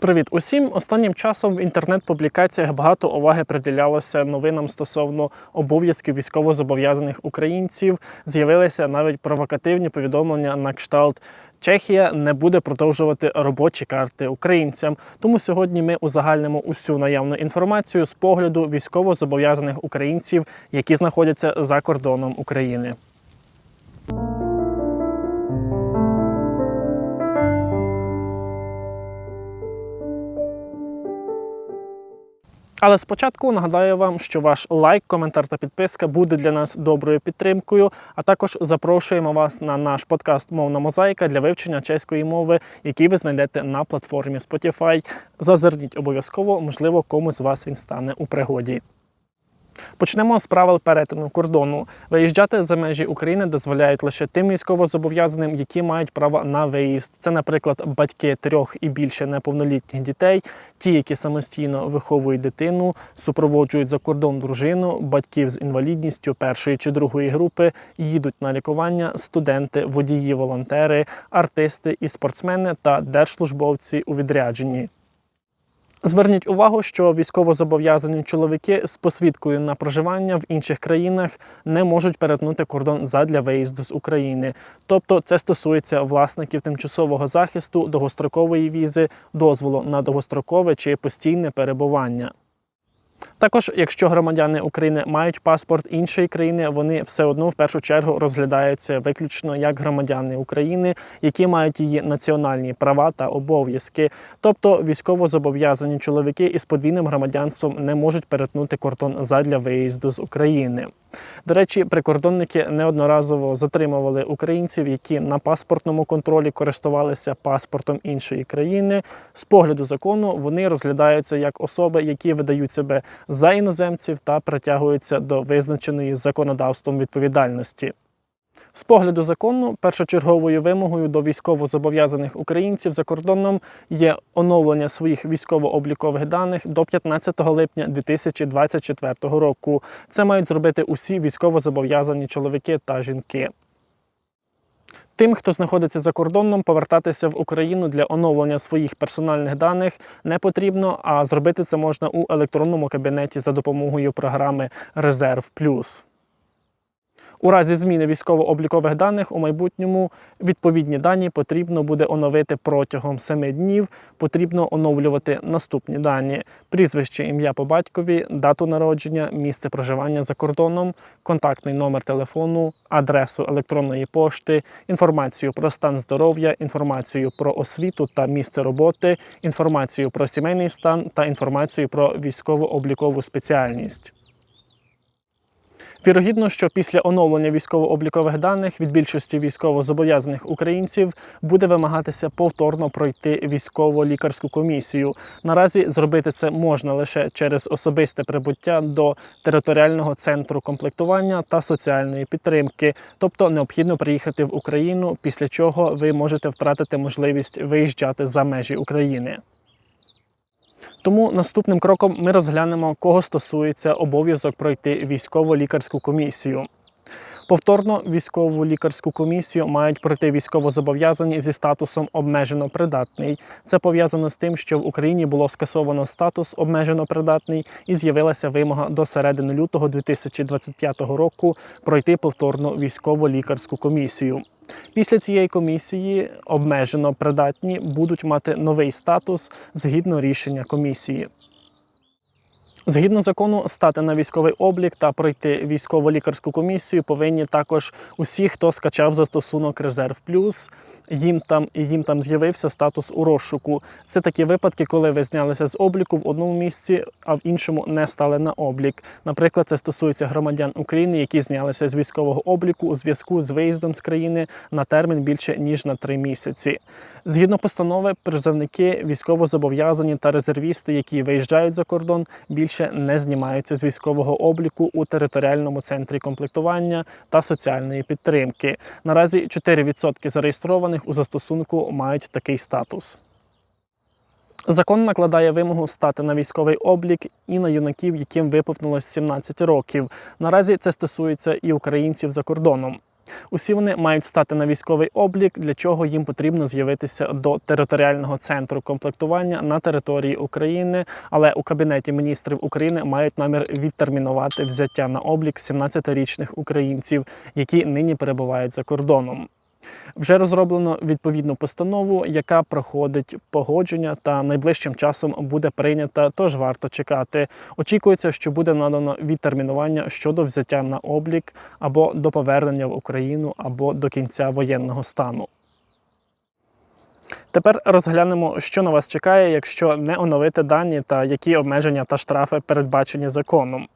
Привіт усім! Останнім часом в інтернет-публікаціях багато уваги приділялося новинам стосовно обов'язків військовозобов'язаних українців. З'явилися навіть провокативні повідомлення на кшталт. Чехія не буде продовжувати робочі карти українцям. Тому сьогодні ми узагальнимо усю наявну інформацію з погляду військовозобов'язаних українців, які знаходяться за кордоном України. Але спочатку нагадаю вам, що ваш лайк, коментар та підписка буде для нас доброю підтримкою. А також запрошуємо вас на наш подкаст Мовна мозаїка для вивчення чеської мови, який ви знайдете на платформі Spotify. Зазирніть обов'язково, можливо, комусь з вас він стане у пригоді. Почнемо з правил перетину кордону. Виїжджати за межі України дозволяють лише тим військовозобов'язаним, які мають право на виїзд. Це, наприклад, батьки трьох і більше неповнолітніх дітей, ті, які самостійно виховують дитину, супроводжують за кордон дружину, батьків з інвалідністю першої чи другої групи, їдуть на лікування, студенти, водії, волонтери, артисти і спортсмени та держслужбовці у відрядженні. Зверніть увагу, що військовозобов'язані чоловіки з посвідкою на проживання в інших країнах не можуть перетнути кордон задля виїзду з України. Тобто це стосується власників тимчасового захисту, довгострокової візи, дозволу на довгострокове чи постійне перебування. Також, якщо громадяни України мають паспорт іншої країни, вони все одно в першу чергу розглядаються виключно як громадяни України, які мають її національні права та обов'язки. Тобто військово-зобов'язані чоловіки із подвійним громадянством не можуть перетнути кордон задля виїзду з України. До речі, прикордонники неодноразово затримували українців, які на паспортному контролі користувалися паспортом іншої країни. З погляду закону вони розглядаються як особи, які видають себе за іноземців та притягуються до визначеної законодавством відповідальності. З погляду закону, першочерговою вимогою до військовозобов'язаних українців за кордоном є оновлення своїх військово-облікових даних до 15 липня 2024 року. Це мають зробити усі військовозобов'язані чоловіки та жінки. Тим, хто знаходиться за кордоном, повертатися в Україну для оновлення своїх персональних даних не потрібно, а зробити це можна у електронному кабінеті за допомогою програми Резерв Плюс. У разі зміни військово-облікових даних у майбутньому відповідні дані потрібно буде оновити протягом 7 днів. Потрібно оновлювати наступні дані: прізвище, ім'я по батькові, дату народження, місце проживання за кордоном, контактний номер телефону, адресу електронної пошти, інформацію про стан здоров'я, інформацію про освіту та місце роботи, інформацію про сімейний стан та інформацію про військово-облікову спеціальність. Вірогідно, що після оновлення військово-облікових даних від більшості військово-зобов'язаних українців буде вимагатися повторно пройти військово-лікарську комісію. Наразі зробити це можна лише через особисте прибуття до територіального центру комплектування та соціальної підтримки, тобто необхідно приїхати в Україну, після чого ви можете втратити можливість виїжджати за межі України. Тому наступним кроком ми розглянемо, кого стосується обов'язок пройти військово-лікарську комісію. Повторно військову лікарську комісію мають пройти військовозобов'язані зі статусом обмежено придатний. Це пов'язано з тим, що в Україні було скасовано статус обмежено придатний і з'явилася вимога до середини лютого 2025 року пройти повторно військово-лікарську комісію. Після цієї комісії обмежено придатні будуть мати новий статус згідно рішення комісії. Згідно закону, стати на військовий облік та пройти військово-лікарську комісію повинні також усі, хто скачав застосунок Резерв Плюс. Їм там їм там з'явився статус у розшуку. Це такі випадки, коли ви знялися з обліку в одному місці, а в іншому не стали на облік. Наприклад, це стосується громадян України, які знялися з військового обліку у зв'язку з виїздом з країни на термін більше ніж на три місяці. Згідно постанови, призовники, військовозобов'язані та резервісти, які виїжджають за кордон, більше не знімаються з військового обліку у територіальному центрі комплектування та соціальної підтримки. Наразі 4% зареєстрованих у застосунку мають такий статус. Закон накладає вимогу стати на військовий облік і на юнаків, яким виповнилось 17 років. Наразі це стосується і українців за кордоном. Усі вони мають стати на військовий облік, для чого їм потрібно з'явитися до територіального центру комплектування на території України. Але у кабінеті міністрів України мають намір відтермінувати взяття на облік 17-річних українців, які нині перебувають за кордоном. Вже розроблено відповідну постанову, яка проходить погодження та найближчим часом буде прийнята, тож варто чекати. Очікується, що буде надано відтермінування щодо взяття на облік або до повернення в Україну, або до кінця воєнного стану. Тепер розглянемо, що на вас чекає, якщо не оновити дані та які обмеження та штрафи передбачені законом.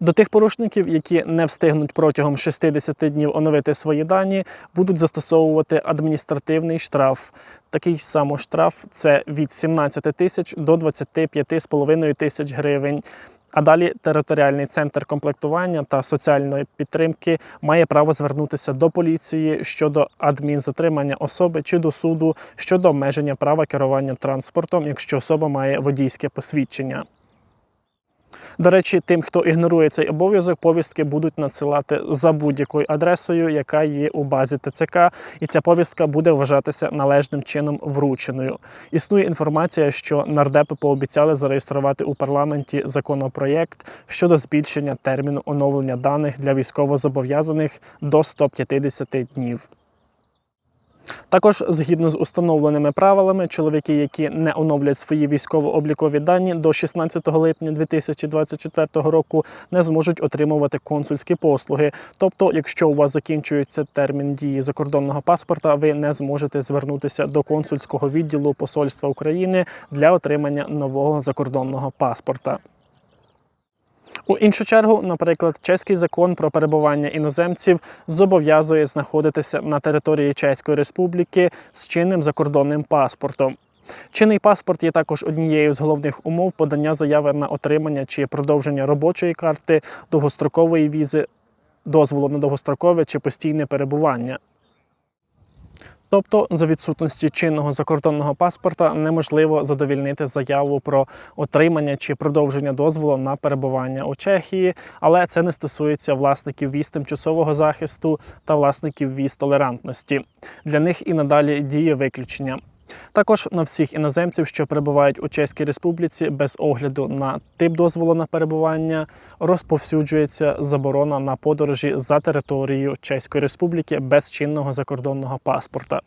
До тих порушників, які не встигнуть протягом 60 днів оновити свої дані, будуть застосовувати адміністративний штраф. Такий само штраф це від 17 тисяч до 25,5 тисяч гривень. А далі територіальний центр комплектування та соціальної підтримки має право звернутися до поліції щодо адмінзатримання особи чи до суду щодо обмеження права керування транспортом, якщо особа має водійське посвідчення. До речі, тим, хто ігнорує цей обов'язок, повістки будуть надсилати за будь-якою адресою, яка є у базі ТЦК, і ця повістка буде вважатися належним чином врученою. Існує інформація, що нардепи пообіцяли зареєструвати у парламенті законопроєкт щодо збільшення терміну оновлення даних для військовозобов'язаних до 150 днів. Також, згідно з установленими правилами, чоловіки, які не оновлять свої військово-облікові дані до 16 липня 2024 року, не зможуть отримувати консульські послуги. Тобто, якщо у вас закінчується термін дії закордонного паспорта, ви не зможете звернутися до консульського відділу Посольства України для отримання нового закордонного паспорта. У іншу чергу, наприклад, чеський закон про перебування іноземців зобов'язує знаходитися на території Чеської Республіки з чинним закордонним паспортом. Чинний паспорт є також однією з головних умов подання заяви на отримання чи продовження робочої карти, довгострокової візи, дозволу на довгострокове чи постійне перебування. Тобто, за відсутності чинного закордонного паспорта неможливо задовільнити заяву про отримання чи продовження дозволу на перебування у Чехії, але це не стосується власників віз тимчасового захисту та власників віз толерантності. Для них і надалі діє виключення. Також на всіх іноземців, що перебувають у Чеській Республіці, без огляду на тип дозволу на перебування, розповсюджується заборона на подорожі за територією Чеської Республіки без чинного закордонного паспорта.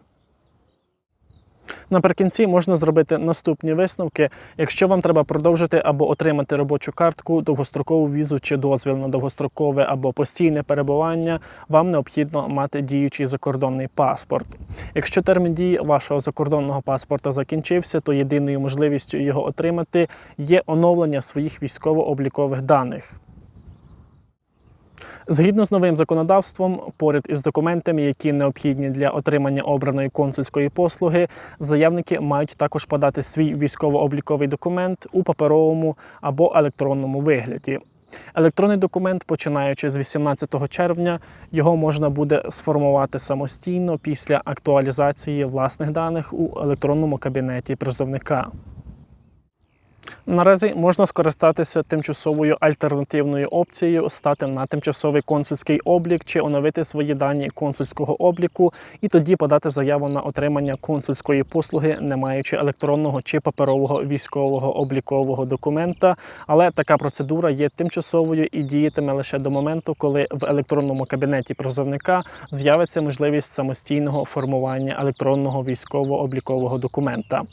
Наприкінці можна зробити наступні висновки. Якщо вам треба продовжити або отримати робочу картку, довгострокову візу чи дозвіл на довгострокове або постійне перебування, вам необхідно мати діючий закордонний паспорт. Якщо термін дії вашого закордонного паспорта закінчився, то єдиною можливістю його отримати є оновлення своїх військово-облікових даних. Згідно з новим законодавством, поряд із документами, які необхідні для отримання обраної консульської послуги, заявники мають також подати свій військово-обліковий документ у паперовому або електронному вигляді. Електронний документ, починаючи з 18 червня, його можна буде сформувати самостійно після актуалізації власних даних у електронному кабінеті призовника. Наразі можна скористатися тимчасовою альтернативною опцією стати на тимчасовий консульський облік чи оновити свої дані консульського обліку, і тоді подати заяву на отримання консульської послуги, не маючи електронного чи паперового військового облікового документа. Але така процедура є тимчасовою і діятиме лише до моменту, коли в електронному кабінеті призовника з'явиться можливість самостійного формування електронного військово-облікового документа.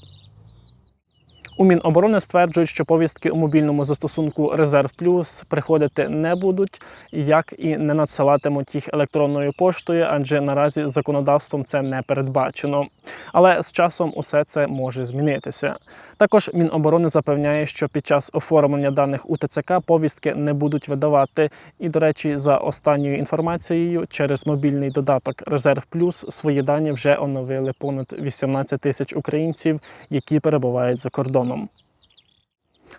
У Міноборони стверджують, що повістки у мобільному застосунку Резерв Плюс приходити не будуть, як і не надсилатимуть їх електронною поштою, адже наразі законодавством це не передбачено. Але з часом усе це може змінитися. Також Міноборони запевняє, що під час оформлення даних у ТЦК повістки не будуть видавати. І, до речі, за останньою інформацією, через мобільний додаток Резерв Плюс свої дані вже оновили понад 18 тисяч українців, які перебувають за кордоном.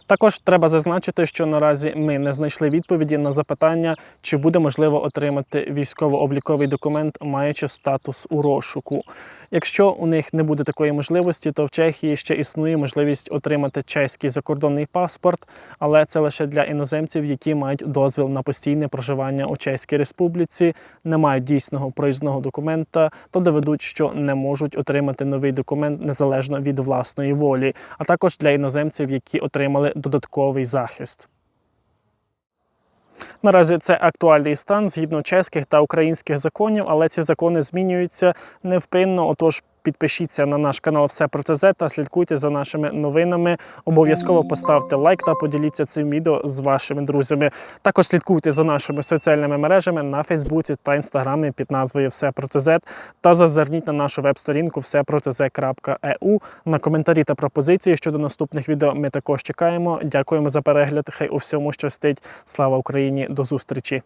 Також треба зазначити, що наразі ми не знайшли відповіді на запитання, чи буде можливо отримати військово-обліковий документ, маючи статус у розшуку. Якщо у них не буде такої можливості, то в Чехії ще існує можливість отримати чеський закордонний паспорт, але це лише для іноземців, які мають дозвіл на постійне проживання у Чеській Республіці, не мають дійсного проїзного документа, то доведуть, що не можуть отримати новий документ незалежно від власної волі, а також для іноземців, які отримали додатковий захист. Наразі це актуальний стан згідно чеських та українських законів, але ці закони змінюються невпинно. Отож, підпишіться на наш канал Все про ЦЗ та слідкуйте за нашими новинами. Обов'язково поставте лайк та поділіться цим відео з вашими друзями. Також слідкуйте за нашими соціальними мережами на Фейсбуці та Інстаграмі під назвою Все про ЦЗ та зазирніть на нашу веб-сторінку всепроцз.eu. На коментарі та пропозиції щодо наступних відео ми також чекаємо. Дякуємо за перегляд. Хай у всьому щастить. Слава Україні! До зустрічі!